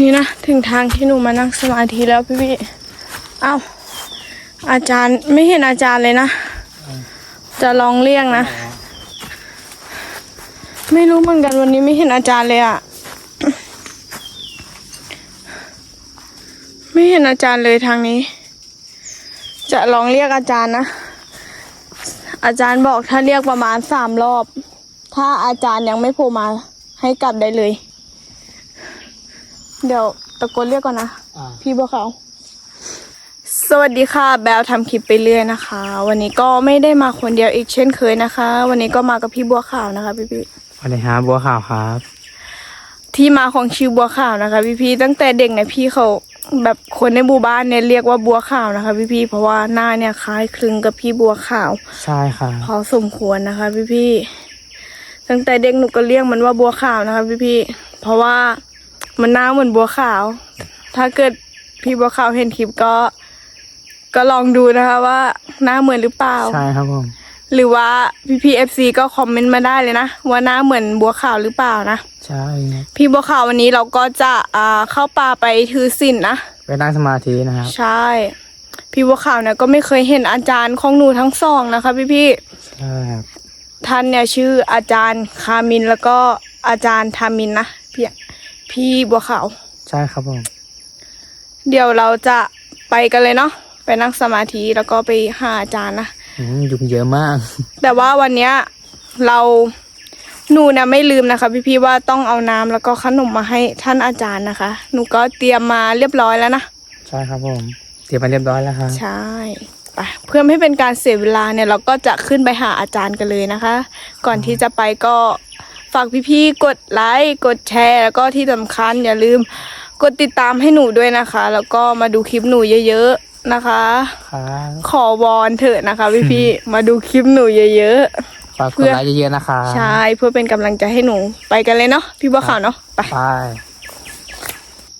นี่นะ ถึงทางที่หนูมานั่งสมาธิแล้วพี่พี่เอ้า อาจารย์ไม่เห็นอาจารย์เลยนะ จะลองเรียกนะ ไม่รู้เหมือนกันวันนี้ไม่เห็นอาจารย์เลยอะไม่เห็นอาจารย์เลยทางนี้ จะลองเรียกอาจารย์นะ อาจารย์บอกถ้าเรียกประมาณสามรอบ ถ้าอาจารย์ยังไม่โผล่มาให้กลับได้เลย เดี๋ยวตะโกนเรียกก่อนนะ อ่า พี่บัวขาวสวัสดีค่ะ แบลทำคลิปไปเรื่อยนะคะ วันนี้ก็ไม่ได้มาคนเดียวอีกเช่นเคยนะคะ วันนี้ก็มากับพี่บัวขาวนะคะพี่พี่สวัสดีครับบัวขาวครับที่มาของชื่อบัวขาวนะคะพี่พี่ตั้งแต่เด็กเนี่ยพี่เขาแบบคนในหมู่บ้านเนี่ยเรียกว่าบัวขาวนะคะพี่พี่เพราะว่าหน้าเนี่ยคล้ายคลึงกับพี่บัวขาว ใช่ครับพอสมควรนะคะ พี่พี่ๆตั้งแต่เด็กหนูก็เรียกมันว่าบัวขาวนะคะ พี่พี่ๆเพราะว่า มันหน้าเหมือนบัวขาว ถ้าเกิดพี่บัวขาวเห็นคลิปก็ ก็ลองดูนะคะว่าหน้าเหมือนหรือเปล่า ใช่ครับผมหรือว่าพี่พี่เอฟซีก็คอมเมนต์มาได้เลยนะว่าหน้าเหมือนบัวขาวหรือเปล่านะใช่ครับพี่บัวขาววันนี้เราก็จะอ่าเข้าป่าไปถือศีลนนะไปนั่งสมาธินะครับใช่ พี่บัวขาวเนี่ยก็ไม่เคยเห็นอาจารย์ของหนูทั้งสองนะคะพี่พี่ๆใช่ครับท่านเนี่ยชื่ออาจารย์คามินแล้วก็อาจารย์ทามินนะพี่ พี่บัวขาว ใช่ครับผม เดี๋ยวเราจะไปกันเลยเนาะไปนั่งสมาธิแล้วก็ไปหาอาจารย์นะอืมยุงเยอะมาก แต่ว่าวันเนี้ยเราหนูเนี่ยไม่ลืมนะคะ พี่ๆว่าต้องเอาน้ำแล้วก็ขนมมาให้ท่านอาจารย์นะคะ หนูก็เตรียมมาเรียบร้อยแล้วนะ ใช่ครับผมเตรียมมาเรียบร้อยแล้วครับ ใช่ไปเพื่อไม่ให้เป็นการเสียเวลาเนี่ยเราก็จะขึ้นไปหาอาจารย์กันเลยนะคะ ก่อนที่จะไปก็ ฝากพี่ๆกดไลค์กดแชร์ แล้วก็ที่สำคัญอย่าลืมกดติดตามให้หนูด้วยนะคะ แล้วก็มาดูคลิปหนูเยอะๆนะคะ ครับขอวอนเถอะนะคะ พี่ๆมาดูคลิปหนูเยอะ ฝากกเพื่ดอไลค์เยอะๆนะครับๆใช่เพื่อเป็นกำลังใจให้หนูไปกันเลยเนาะพี่บัวขาวเนาะไป ไป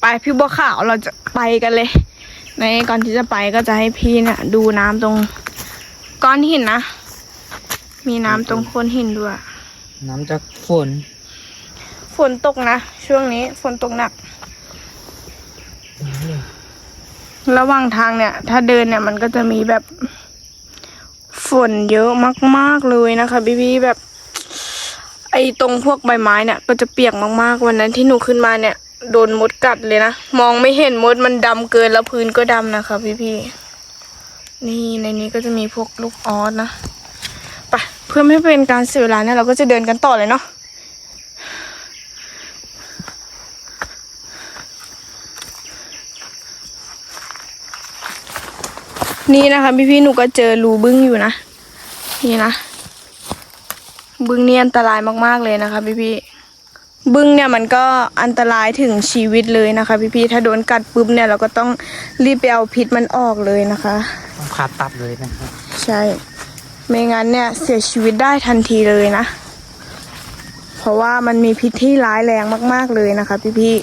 ไปพี่บัวขาวเราจะไปกันเลย ในก่อนที่จะไปก็จะให้พี่เนี่ยดูน้ำตรงก้อนหินนะ มีน้ำตรงโคนหินด้วย น้ำจาก ฝน ฝนตกนะ ช่วงนี้ฝนตกหนัก ระหว่างทางเนี่ย ถ้าเดินเนี่ยมันก็จะมีแบบ ฝนเยอะมาก ๆ เลยนะคะพี่พี่ๆแบบ ไอ้ตรงพวกใบไม้เนี่ย ก็จะเปียกมากๆวันนั้นที่หนูขึ้นมาเนี่ยโดนมดกัดเลยนะ มองไม่เห็นมดมันดำเกินแล้วพื้นก็ดำนะคะพี่พี่ๆนี่ในนี้ก็จะมีพวกลูกออสนะ ไปเพื่อไม่เป็นการเสียเวลาเนี่ยเราก็จะเดินกันต่อเลยเนาะ นี่นะคะพี่พี่ๆหนูก็เจอรูบึ้งอยู่นะ นี่นะ บึ้งนี่อันตรายมากๆเลยนะคะพี่พี่ๆบึ้งเนี่ยมันก็อันตรายถึงชีวิตเลยนะคะ พี่พี่ๆถ้าโดนกัดปุ๊บเนี่ยเราก็ต้องรีบไปเอาพิษมันออกเลยนะคะต้องผ่าตัดเลยนะครับใช่ ไม่งั้นเนี่ยเสียชีวิตได้ทันทีเลยนะ เพราะว่ามันมีพิษที่ร้ายแรงมาก ๆเลยนะคะ พี่พี่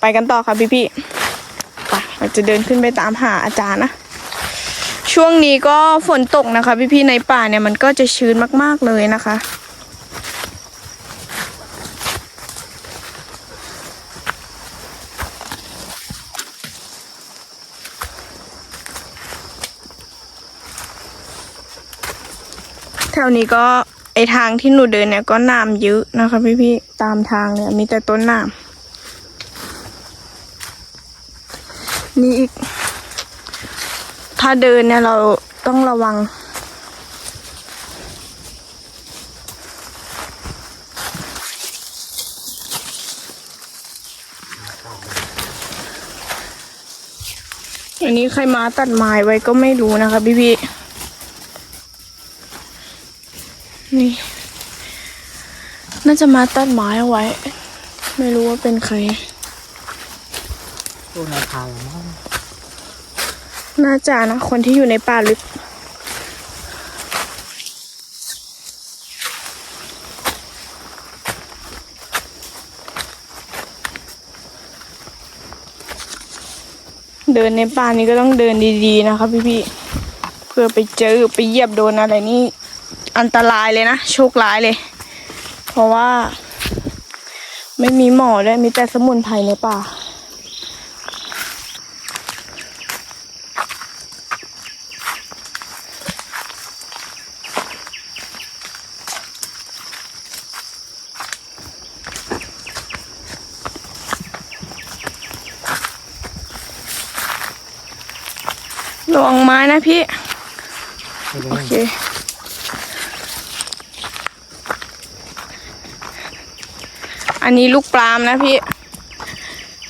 ไปกันต่อค่ะพี่พี่ไปเราจะเดินขึ้นไปตามหาอาจารย์นะ ช่วงนี้ก็ฝนตกนะคะ พี่พี่ในป่าเนี่ยมันก็จะชื้นมากๆเลยนะคะแถวนี้ก็ไอทางที่หนูเดินเนี่ยก็น้ำเยอะนะคะ พี่พี่ตามทางเนี่ยมีแต่ต้นน้ำ นี่อีก ถ้าเดินเนี่ยเราต้องระวัง อันนี้ใครมาตัดไม้ไว้ก็ไม่รู้นะคะพี่พี่ๆนี่ น่าจะมาตัดไม้เอาไว้ ไม่รู้ว่าเป็นใคร พวกนายพรานเหรอมั้งน่าจะนะคนที่อยู่ในป่าลึกเดินในป่านี้ก็ต้องเดินดีๆนะคะพี่ๆ เพื่อไปเจอไปเหยียบโดนอะไรนี่อันตรายเลยนะ โชคร้ายเลย เพราะว่า ไม่มีหมอด้วยมีแต่สมุนไพรในป่า ระวังไม้นะพี่ไม่รู้โอเค อันนี้ลูกปลามนะพี่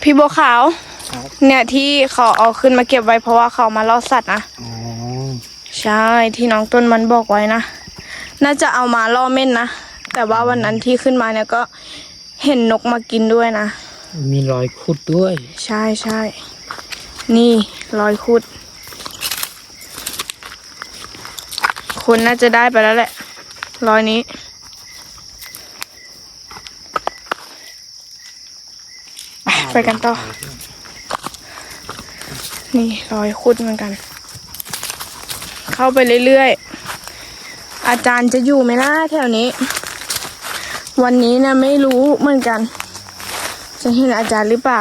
พี่บัวขาวครับเนี่ยที่เขาเอาขึ้นมาเก็บไว้เพราะว่าเขามาล่อสัตว์นะอ๋อใช่ที่น้องต้นมันบอกไว้นะ น่าจะเอามาล่อเม่นนะ แต่ว่าวันนั้นที่ขึ้นมาเนี่ยก็เห็นนกมากินด้วยนะ มีรอยขุดด้วย ใช่ใช่ นี่รอยคุด คนน่าจะได้ไปแล้วแหละรอยนี้ ไปกันต่อ นี่รอยคุดเหมือนกัน เข้าไปเรื่อยๆ อาจารย์จะอยู่ไหมล่ะแถวนี้ วันนี้นะไม่รู้เหมือนกัน จะเห็นอาจารย์หรือเปล่า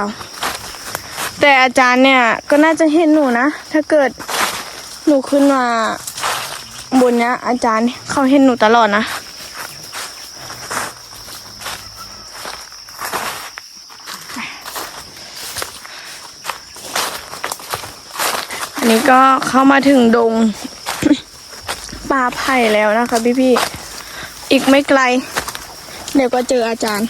แต่อาจารย์เนี่ยก็น่าจะเห็นหนูนะ ถ้าเกิดหนูขึ้นมา บนเนี้ย อาจารย์เขาเห็นหนูตลอดนะ อันนี้ก็เข้ามาถึงดงป่าไผ่แล้วนะคะพี่ๆอีกไม่ไกล เดี๋ยวก็เจออาจารย์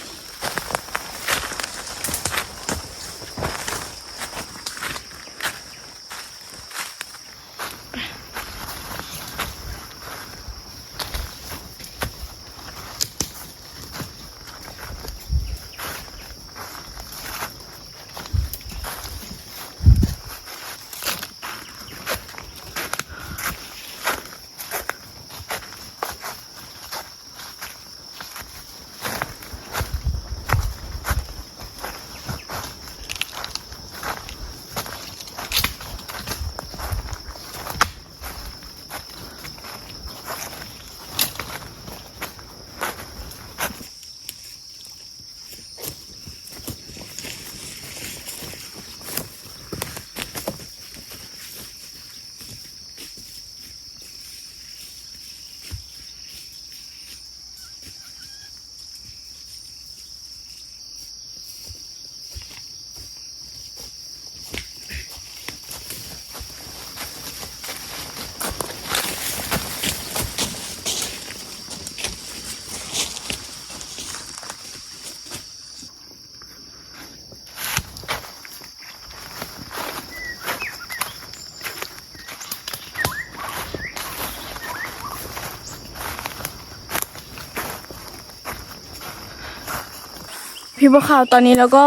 พี่บัวขาวตอนนี้เราก็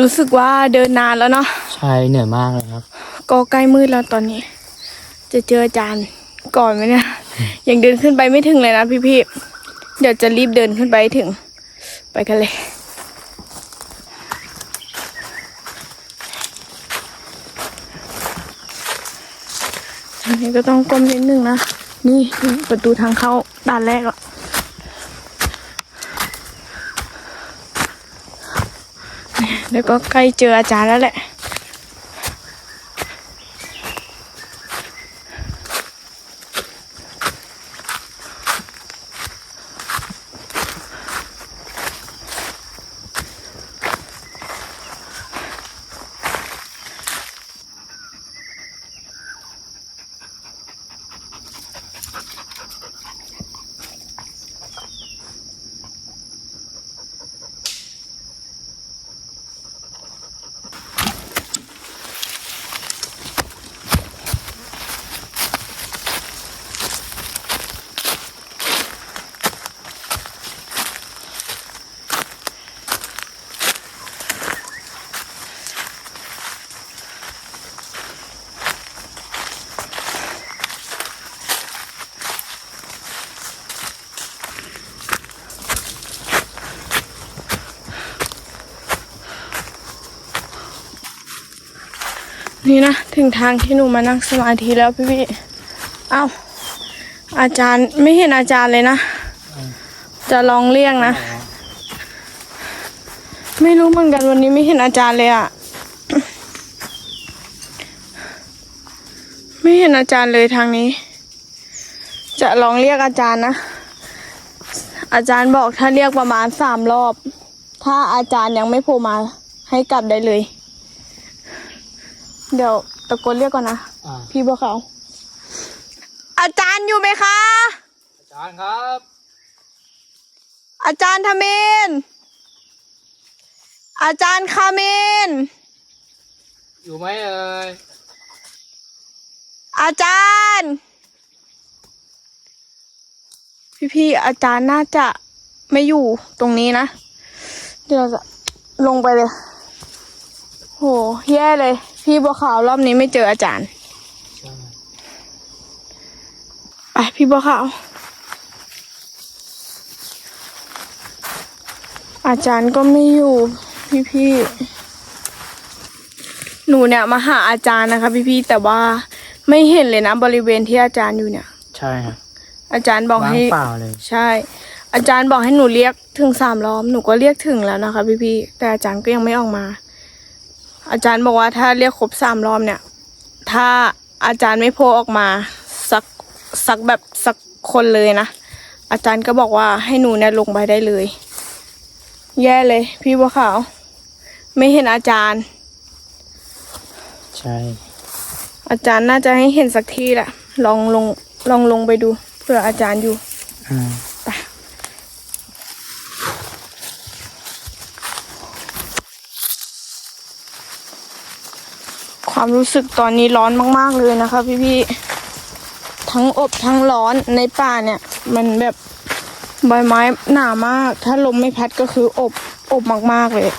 รู้สึกว่าเดินนานแล้วเนาะใช่เหนื่อยมากเลยครับก็ใกล้มืดแล้วตอนนี้ จะเจออาจารย์ก่อนไหมเนี่ยยังเดินขึ้นไปไม่ถึงเลยนะพี่ๆเดี๋ยวจะรีบเดินขึ้นไปให้ถึง ไปกันเลยอันนี้ก็ต้องก้มนิดนึงนะ นี่ประตูทางเข้าด่านแรกอะ แล้วก็ใกล้เจออาจารย์แล้วแหละ นี่นะ ถึงทางที่หนูมานั่งสมาธิแล้วพี่พี่เอ้า อาจารย์ไม่เห็นอาจารย์เลยนะ จะลองเรียกนะ ไม่รู้เหมือนกันวันนี้ไม่เห็นอาจารย์เลยอะไม่เห็นอาจารย์เลยทางนี้ จะลองเรียกอาจารย์นะ อาจารย์บอกถ้าเรียกประมาณสามรอบ ถ้าอาจารย์ยังไม่โผล่มาให้กลับได้เลย เดี๋ยวตะโกนเรียกก่อนนะ อ่าพี่บัวขาวอาจารย์อยู่ไหมคะ อาจารย์ครับ อาจารย์ทมินอาจารย์คามินอยู่ไหมเอ่ยอาจารย์ พี่ๆอาจารย์น่าจะไม่อยู่ตรงนี้นะ เดี๋ยวเราจะลงไปเลย โห แย่เลย พี่บัวขาวรอบนี้ไม่เจออาจารย์ใช่ไปพี่บัวขาว อาจารย์ก็ไม่อยู่พี่พี่ๆหนูเนี่ยมาหาอาจารย์นะคะ พี่พี่ๆแต่ว่าไม่เห็นเลยนะบริเวณที่อาจารย์อยู่เนี่ย ใช่ครับอาจารย์บอกว่างให้เปล่าเลย ใช่ อาจารย์บอกให้หนูเรียกถึงสามรอบหนูก็เรียกถึงแล้วนะคะ พี่พี่ๆแต่อาจารย์ก็ยังไม่ออกมา อาจารย์บอกว่าถ้าเรียกครบสามรอบเนี่ย ถ้าอาจารย์ไม่โผล่ออกมาสักสักแบบสักคนเลยนะ อาจารย์ก็บอกว่าให้หนูเนี่ยลงไปได้เลย แย่เลย พี่บัวขาว ไม่เห็นอาจารย์ ใช่ อาจารย์น่าจะให้เห็นสักทีแหละ ลองลงลองลงไปดูเผื่ออาจารย์อยู่ อ่า ความรู้สึกตอนนี้ร้อนมาก ๆ เลยนะคะ พี่ๆ ทั้งอบทั้งร้อนในป่าเนี่ย มันแบบใบไม้หนามาก ถ้าลมไม่พัดก็คืออบอบมาก ๆ เลย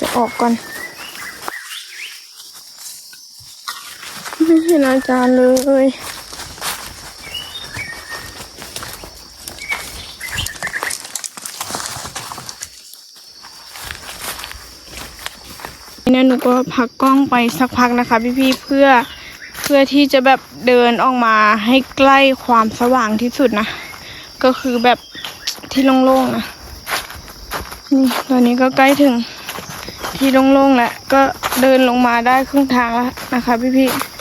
จะออกก่อน ไม่ เห็นอาจารย์เลยเนี่ยหนูก็พักกล้องไปสักพักนะคะ พี่ๆเพื่อเพื่อที่จะแบบเดินออกมาให้ใกล้ความสว่างที่สุดนะ ก็คือแบบที่โล่งๆนะนี่ตอนนี้ก็ใกล้ถึงที่โล่งๆแล้วก็เดินลงมาได้ครึ่งทางแล้วนะคะพี่ๆ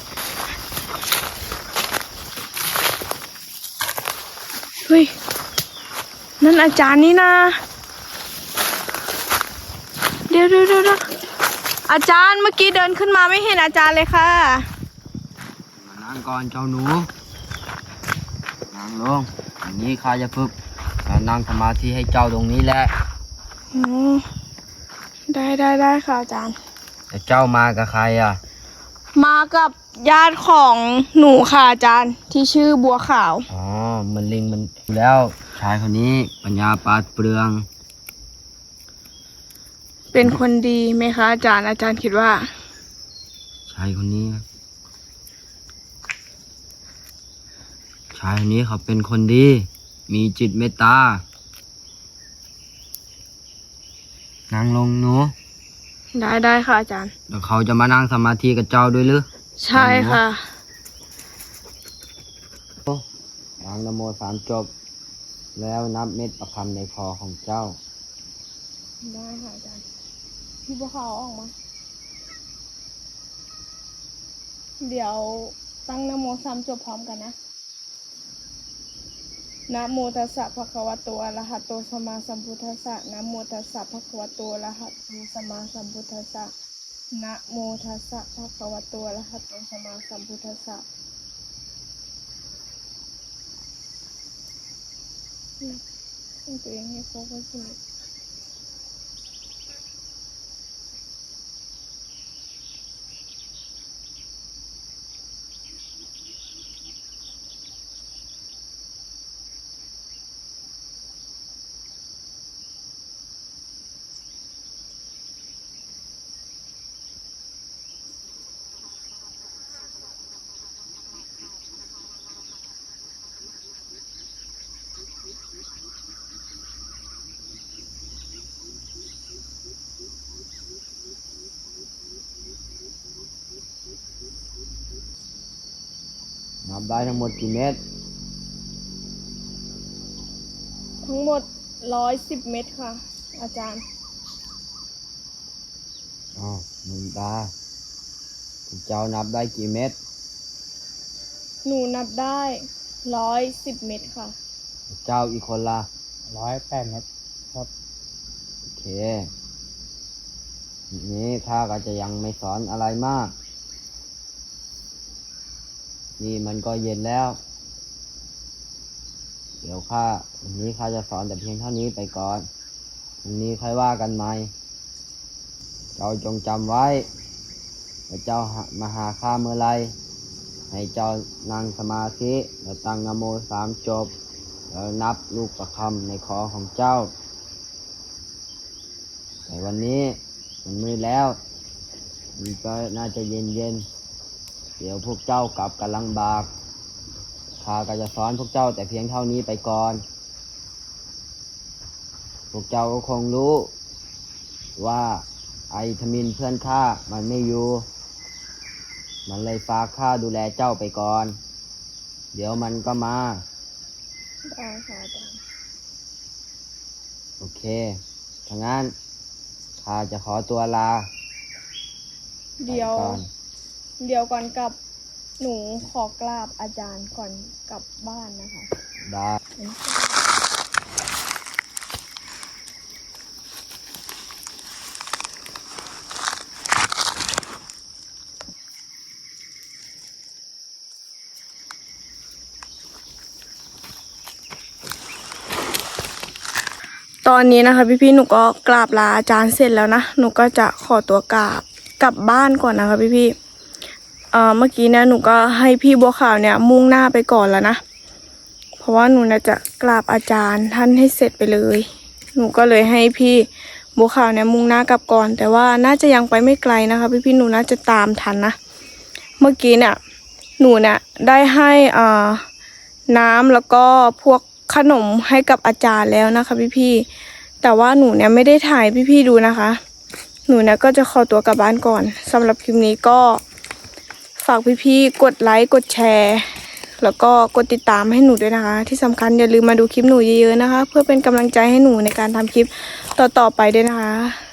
เฮ้ย นั่นอาจารย์นี่นะเดี๋ยวเดี๋ยวเดี๋ยวเดี๋ยวอาจารย์เมื่อกี้เดินขึ้นมาไม่เห็นอาจารย์เลยค่ะมานั่งก่อนเจ้าหนูนั่งลงอันนี้ข้าจะฝึกการนั่งสมาธิให้เจ้าตรงนี้แหละโอ้ได้ได้ได้ค่ะอาจารย์แต่เจ้ามากับใครอะ มากับญาติของหนูค่ะอาจารย์ที่ชื่อบัวขาว อ๋อ มันลิงมันแล้วชายคนนี้ปัญญาปราดเปรือง เป็นคนดีไหมคะอาจารย์อาจารย์คิดว่า ชายคนนี้ชายคนนี้เขาเป็นคนดี มีจิตเมตตานั่งลงหนูได้ได้ค่ะอาจารย์ แล้วเขาจะมานั่งสมาธิกับเจ้าด้วยหรือ ใช่ค่ะ วางนโมสามจบ แล้วนับเม็ดประคำในคอของเจ้า ได้ค่ะอาจารย์พี่บัวขาวออกมา เดี๋ยวตั้งนโมสามจบพร้อมกันนะนะโมตัสสะภะคะวะโตอะระหะโตสัมมาสัมพุทธัสสะนะโมตัสสะภะคะวะโตอะระหะโตสัมมาสัมพุทธัสสะนะโมตัสสะภะคะวะโตอะระหะโตสัมมาสัมพุทธัสสะ อืมให้ตัวเองให้โฟกัสที่นับได้ทั้งหมดกี่เม็ดทั้งหมดร้อยสิบเม็ดค่ะ อาจารย์ อ๋อหนึ่งตาเจ้านับได้กี่เม็ดหนูนับได้ร้อยสิบเม็ดค่ะ เจ้าอีกคนละร้อยแปดเมตรครับ โอเค ทีนี้ข้าก็จะยังไม่สอนอะไรมาก นี่มันก็เย็นแล้ว เดี๋ยวข้าวันนี้ข้าจะสอนแต่เพียงเท่านี้ไปก่อนวันนี้ค่อยว่ากันใหม่เจ้าจงจำไว้ว่าเจ้ามาหาข้าเมื่อไรให้เจ้านั่งสมาธิแล้วตั้งนโมสามจบ แล้วนับลูกประคำในคอของเจ้า แต่วันนี้มันมืดแล้วมันก็น่าจะเย็นเย็น เดี๋ยวพวกเจ้ากลับกันลังบากข้าก็จะสอนพวกเจ้าแต่เพียงเท่านี้ไปก่อน พวกเจ้าก็คงรู้ ว่าไอทมินเพื่อนข้ามันไม่อยู่ มันเลยฝากข้าดูแลเจ้าไปก่อน เดี๋ยวมันก็มา ได้ค่ะอาจารย์โอเคถ้างั้นข้าจะขอตัวลาเดี๋ยวไปก่อน เดี๋ยวก่อนกลับหนูขอกราบอาจารย์ก่อนกลับบ้านนะคะ ได้ ตอนนี้นะคะพี่ๆหนูก็กราบลาอาจารย์เสร็จแล้วนะ หนูก็จะขอตัวกราบกลับบ้านก่อนนะคะพี่ๆ เมื่อกี้เนี่ยหนูก็ให้พี่บัวขาวเนี่ยมุ่งหน้าไปก่อนแล้วนะ เพราะว่าหนูน่จะกราบอาจารย์ท่านให้เสร็จไปเลย หนูก็เลยให้พี่บัวขาวเนี่ยมุ่งหน้ากลับก่อน แต่ว่าน่าจะยังไปไม่ไกลนะคะ พี่ๆหนูน่าจะตามทันนะ เมื่อกี้เนี่ยหนูเนี่ยได้ให้อ่าน้ำแล้วก็พวกขนมให้กับอาจารย์แล้วนะคะ พี่ๆแต่ว่าหนูเนี่ยไม่ได้ถ่ายพี่ๆดูนะคะ หนูเนี่ยก็จะขอตัวกลับบ้านก่อนสำหรับคลิปนี้ก็ ฝากพี่ๆกดไลค์กดแชร์ แล้วก็กดติดตามให้หนูด้วยนะคะ ที่สำคัญอย่าลืมมาดูคลิปหนูเยอะๆนะคะ เพื่อเป็นกำลังใจให้หนูในการทำคลิปต่อๆไปด้วยนะคะ